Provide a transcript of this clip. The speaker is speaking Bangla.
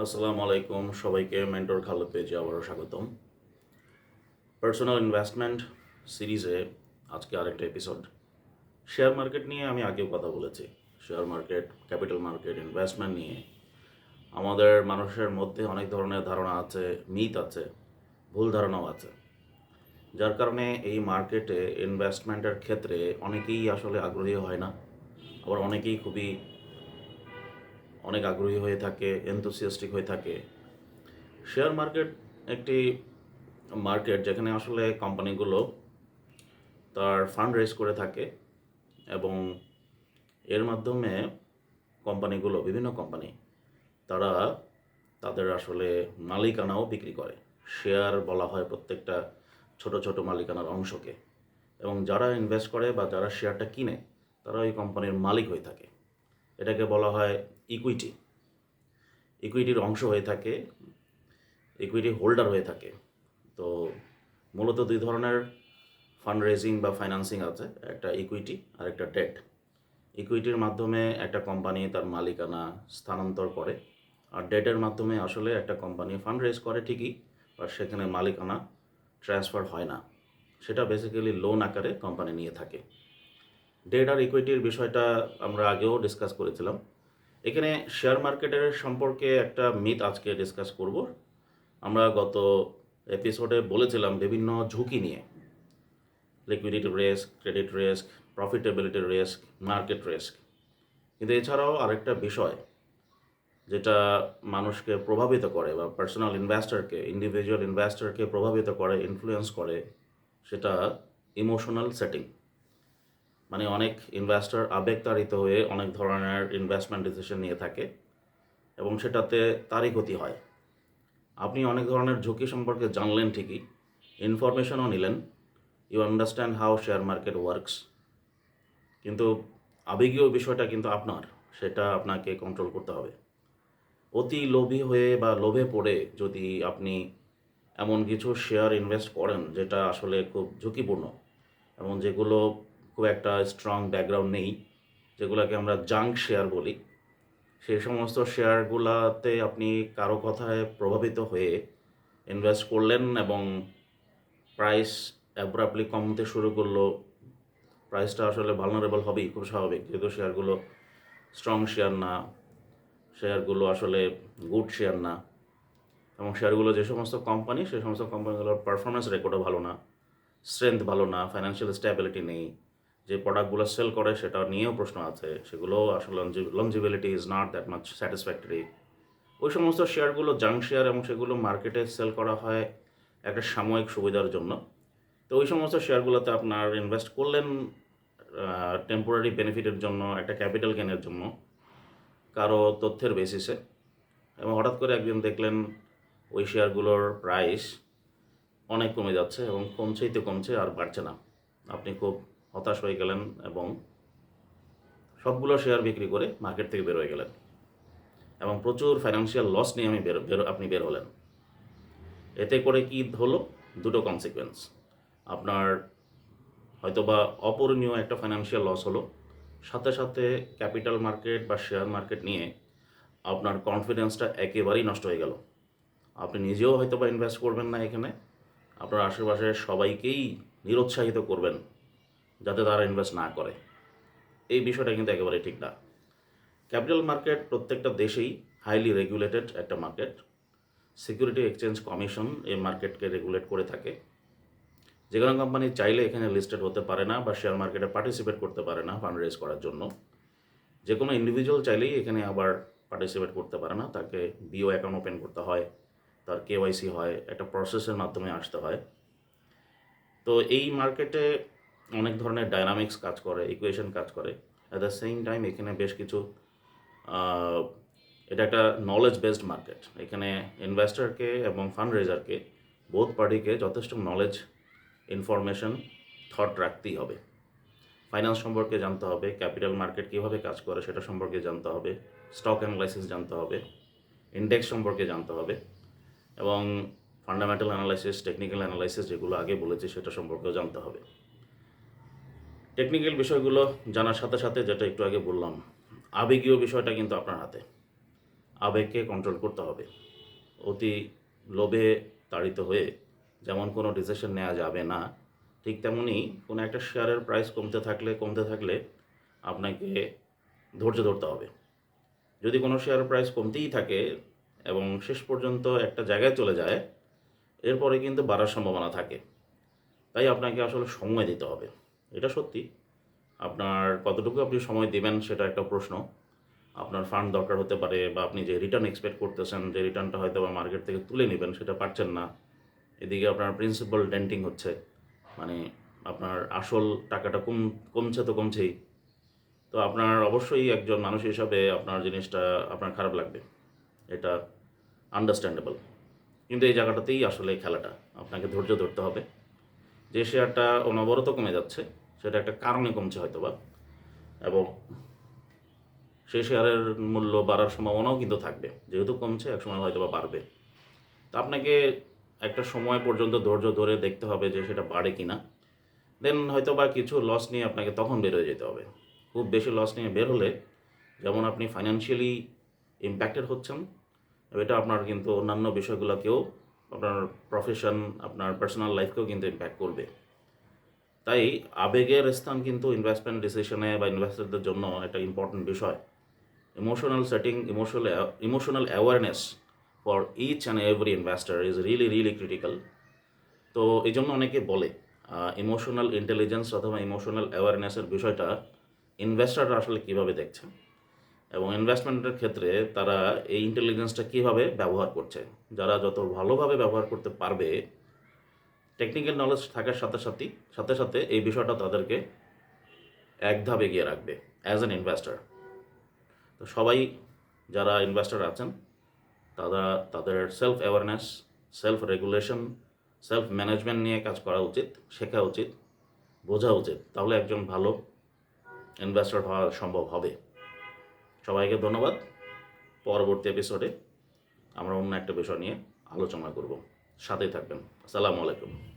আসসালামু আলাইকুম সবাইকে, মেন্টর খালো পেজে আবারও স্বাগতম। পার্সোনাল ইনভেস্টমেন্ট সিরিজে আজকে আরেকটা এপিসোড শেয়ার মার্কেট নিয়ে আমি আগেও কথা বলেছি। Share market capital market investment নিয়ে। আমাদের মানুষের মধ্যে অনেক ধরনের ধারণা আছে মিথ আছে, ভুল ধারণাও আছে। যার কারণে এই মার্কেটে ইনভেস্টমেন্টের ক্ষেত্রে অনেকেই আসলে আগ্রহী হয় না। আবার অনেকেই খুবই অনেক আগ্রহী হয়ে থাকে এনথোসিয়াস্টিক হয়ে থাকে। শেয়ার মার্কেট একটি মার্কেট যেখানে আসলে কোম্পানিগুলো তার ফান্ড রেজ করে থাকে এবং এর মাধ্যমে কোম্পানিগুলো বিভিন্ন কোম্পানি তারা তাদের আসলে মালিকানাও বিক্রি করে। শেয়ার বলা হয় প্রত্যেকটা ছোট ছোট মালিকানার অংশকে এবং যারা ইনভেস্ট করে বা যারা শেয়ারটা কিনে তারা ওই কোম্পানির মালিক হয়ে থাকে। এটাকে বলা হয় ইকুইটি ইকুইটির অংশ হয়ে থাকে ইকুইটি হোল্ডার হয়ে থাকে। তো মূলত দুই ধরনের ফান্ড রেজিং বা ফাইন্যান্সিং আছে, একটা ইকুইটি আর একটা ডেট ইকুইটির মাধ্যমে একটা কোম্পানি তার মালিকানা স্থানান্তর করে, আর ডেটের মাধ্যমে আসলে একটা কোম্পানি ফান্ড রেজ করে ঠিকই বা সেখানে মালিকানা ট্রান্সফার হয় না। সেটা বেসিক্যালি লোন আকারে কোম্পানি নিয়ে থাকে। ডেট আর ইকুইটির বিষয়টা আমরা আগেও ডিসকাস করেছিলাম। এখানে শেয়ার মার্কেটের সম্পর্কে একটা মিথ আজকে ডিসকাস করব। আমরা গত এপিসোডে বলেছিলাম বিভিন্ন ঝুঁকি নিয়ে। Liquidity risk credit risk profitability risk market risk কিন্তু এছাড়াও আরেকটা বিষয়, যেটা মানুষকে প্রভাবিত করে বা পার্সোনাল ইনভেস্টরকে ইন্ডিভিজুয়াল ইনভেস্টরকে প্রভাবিত করে ইনফ্লুয়েন্স করে, সেটা ইমোশনাল সেটিং মানে অনেক ইনভেস্টর আবেগতাড়িত হয়ে অনেক ধরনের ইনভেস্টমেন্ট ডিসিশন নিয়ে থাকে এবং সেটাতে তারই ক্ষতি হয়। আপনি অনেক ধরনের ঝুঁকি সম্পর্কে জানলেন ঠিকই ইনফরমেশনও নিলেন। You understand how share market works কিন্তু আবেগীয় বিষয়টা কিন্তু আপনার, সেটা আপনাকে কন্ট্রোল করতে হবে। অতি লোভী হয়ে বা লোভে পড়ে যদি আপনি এমন কিছু শেয়ার ইনভেস্ট করেন, যেটা আসলে খুব ঝুঁকিপূর্ণ এবং যেগুলো খুব একটা স্ট্রং ব্যাকগ্রাউন্ড নেই, যেগুলোকে আমরা জাঙ্ক শেয়ার বলি। সেই সমস্ত শেয়ারগুলোতে আপনি কারও কথায় প্রভাবিত হয়ে ইনভেস্ট করলেন এবং প্রাইস অ্যাব্রাপলি কমতে শুরু করল। প্রাইসটা আসলে ভালনারেবল হবেই, খুব স্বাভাবিক। যেহেতু শেয়ারগুলো স্ট্রং শেয়ার না শেয়ারগুলো আসলে গুড শেয়ার না। এবং শেয়ারগুলো যে সমস্ত কোম্পানি সেই সমস্ত কোম্পানিগুলোর পারফরমেন্স রেকর্ডও ভালো না স্ট্রেংথ ভালো না ফাইন্যান্সিয়াল স্ট্যাবিলিটি নেই। যে প্রোডাক্টগুলো সেল করে সেটা নিয়েও প্রশ্ন আছে। সেগুলো আসলে longevity is not that much satisfactory ওই সমস্ত শেয়ারগুলো জাঙ্ক শেয়ার এবং সেগুলো মার্কেটে সেল করা হয় একটা সাময়িক সুবিধার জন্য। তো ওই সমস্ত শেয়ারগুলোতে আপনার ইনভেস্ট করলেন টেম্পোরারি বেনিফিটের জন্য, একটা ক্যাপিটাল গেনের জন্য, কারও তথ্যের বেসিসে এবং হঠাৎ করে একদিন দেখলেন ওই শেয়ারগুলোর প্রাইস অনেক কমে যাচ্ছে এবং কমছেই তো কমছে, আর বাড়ছে না। আপনি খুব হতাশ হয়ে গেলেন এবং সবগুলো শেয়ার বিক্রি করে মার্কেট থেকে বের হয়ে গেলেন। এবং প্রচুর ফাইন্যান্সিয়াল লস নিয়ে আমি বের বের, আপনি বের হলেন। এতে করে কি হলো? দুটো কনসিকুয়েন্স আপনার হয়তোবা অপূরণীয় একটা ফাইন্যান্সিয়াল লস হলো। সাথে সাথে ক্যাপিটাল মার্কেট বা শেয়ার মার্কেট নিয়ে আপনার কনফিডেন্সটা একেবারেই নষ্ট হয়ে গেল। আপনি নিজেও হয়তো বা ইনভেস্ট করবেন না এখানে। আপনার আশেপাশের সবাইকেই নিরুৎসাহিত করবেন। যাতে তারা ইনভেস্ট না করে। এই বিষয়টা কিন্তু একেবারে ঠিক না। ক্যাপিটাল মার্কেট প্রত্যেকটা দেশেই হাইলি রেগুলেটেড একটা মার্কেট সিকিউরিটি এক্সচেঞ্জ কমিশন এই মার্কেটকে রেগুলেট করে থাকে। যে কোনো কোম্পানি চাইলে এখানে লিস্টেড হতে পারে না বা শেয়ার মার্কেটে পার্টিসিপেট করতে পারে না ফান্ড রেজ করার জন্য। যে কোনো ইন্ডিভিজুয়াল চাইলেই এখানে আবার পার্টিসিপেট করতে পারে না। তাকে বিও অ্যাকাউন্ট ওপেন করতে হয়, তার কেওয়াইসি হয়, একটা প্রসেসের মাধ্যমে আসতে হয়। তো এই মার্কেটে অনেক ধরনের ডায়নামিক্স কাজ করে ইকুয়েশন কাজ করে। অ্যাট দ্য সেম টাইম এখানে বেশ কিছু এটা একটা নলেজ বেসড মার্কেট এখানে ইনভেস্টরকে এবং ফান্ড রেজারকে বোথ পার্টিকে যথেষ্ট নলেজ ইনফরমেশন থট রাখতেই হবে। ফাইন্যান্স সম্পর্কে জানতে হবে ক্যাপিটাল মার্কেট কীভাবে কাজ করে সেটা সম্পর্কে জানতে হবে স্টক অ্যানালাইসিস জানতে হবে ইন্ডেক্স সম্পর্কে জানতে হবে, এবং ফান্ডামেন্টাল অ্যানালাইসিস টেকনিক্যাল অ্যানালাইসিস যেগুলো আগে বলেছি সেটা সম্পর্কেও জানতে হবে। টেকনিক্যাল বিষয়গুলো জানার সাথে সাথে যেটা একটু আগে বললাম, আবেগীয় বিষয়টা কিন্তু আপনার হাতে। আবেগকে কন্ট্রোল করতে হবে। অতি লোভে তাড়িত হয়ে যেমন কোনো ডিসিশন নেওয়া যাবে না, ঠিক তেমনই কোনো একটা শেয়ারের প্রাইস কমতে থাকলে কমতে থাকলে আপনাকে ধৈর্য ধরতে হবে। যদি কোনো শেয়ারের প্রাইস কমতেই থাকে এবং শেষ পর্যন্ত একটা জায়গায় চলে যায়, এরপরে কিন্তু বাড়ার সম্ভাবনা থাকে। তাই আপনাকে আসলে সময় দিতে হবে। এটা সত্যি। আপনার কতটুকু আপনি সময় দেবেন সেটা একটা প্রশ্ন। আপনার ফান্ড দরকার হতে পারে বা আপনি যে রিটার্ন এক্সপেক্ট করতেছেন, যে রিটার্নটা হয়তো বা মার্কেট থেকে তুলে নেবেন সেটা পারছেন না। এদিকে আপনার প্রিন্সিপাল ডেন্টিং হচ্ছে। মানে আপনার আসল টাকাটা কম, কমছে তো কমছেই। তো আপনার অবশ্যই একজন মানুষ হিসাবে আপনার জিনিসটা আপনার খারাপ লাগবে। এটা আন্ডারস্ট্যান্ডেবল কিন্তু এই জায়গাটাতেই আসলে খেলাটা। আপনাকে ধৈর্য ধরতে হবে। যে শেয়ারটা অনবরত কমে যাচ্ছে সেটা একটা কারণে কমছে হয়তো বা এবং সেই শেয়ারের মূল্য বাড়ার সম্ভাবনাও কিন্তু থাকবে। যেহেতু কমছে এক সময় হয়তো বা বাড়বে। তা আপনাকে একটা সময় পর্যন্ত ধৈর্য ধরে দেখতে হবে যে সেটা বাড়ে কি না দেন হয়তো বা কিছু লস নিয়ে আপনাকে তখন বের হয়ে যেতে হবে। খুব বেশি লস নিয়ে বের হলে যেমন আপনি ফাইন্যান্সিয়ালি ইম্প্যাক্টেড হচ্ছেন, এটা আপনার কিন্তু অন্যান্য বিষয়গুলোকেও আপনার প্রফেশন আপনার পার্সোনাল লাইফকেও কিন্তু ইম্প্যাক্ট করবে। তাই আবেগের স্থান কিন্তু ইনভেস্টমেন্ট ডিসিশনে বা ইনভেস্টারদের জন্য একটা ইম্পর্টেন্ট বিষয়। Emotional setting emotional emotional awareness for each and every investor is really really critical তো এই জন্য অনেকে বলে ইমোশনাল ইন্টেলিজেন্স অথবা ইমোশনাল অ্যাওয়ারনেসের বিষয়টা ইনভেস্টাররা আসলে কীভাবে দেখছে? এবং ইনভেস্টমেন্টের ক্ষেত্রে তারা এই ইন্টেলিজেন্সটা কীভাবে ব্যবহার করছে? যারা যত ভালোভাবে ব্যবহার করতে পারবে টেকনিক্যাল নলেজ থাকার সাথে সাথে সাথে সাথে এই বিষয়টা তাদেরকে এক ধাপ এগিয়ে রাখবে অ্যাজ অ্যান ইনভেস্টার তো সবাই যারা ইনভেস্টার আছেন, তারা তাদের self awareness self regulation self management নিয়ে কাজ করা উচিত, শেখা উচিত, বোঝা উচিত। তাহলে একজন ভালো ইনভেস্টর হওয়া সম্ভব হবে। সবাইকে ধন্যবাদ। পরবর্তী এপিসোডে আমরা অন্য একটা বিষয় নিয়ে আলোচনা করব। সাথেই থাকবেন। আসসালামু আলাইকুম।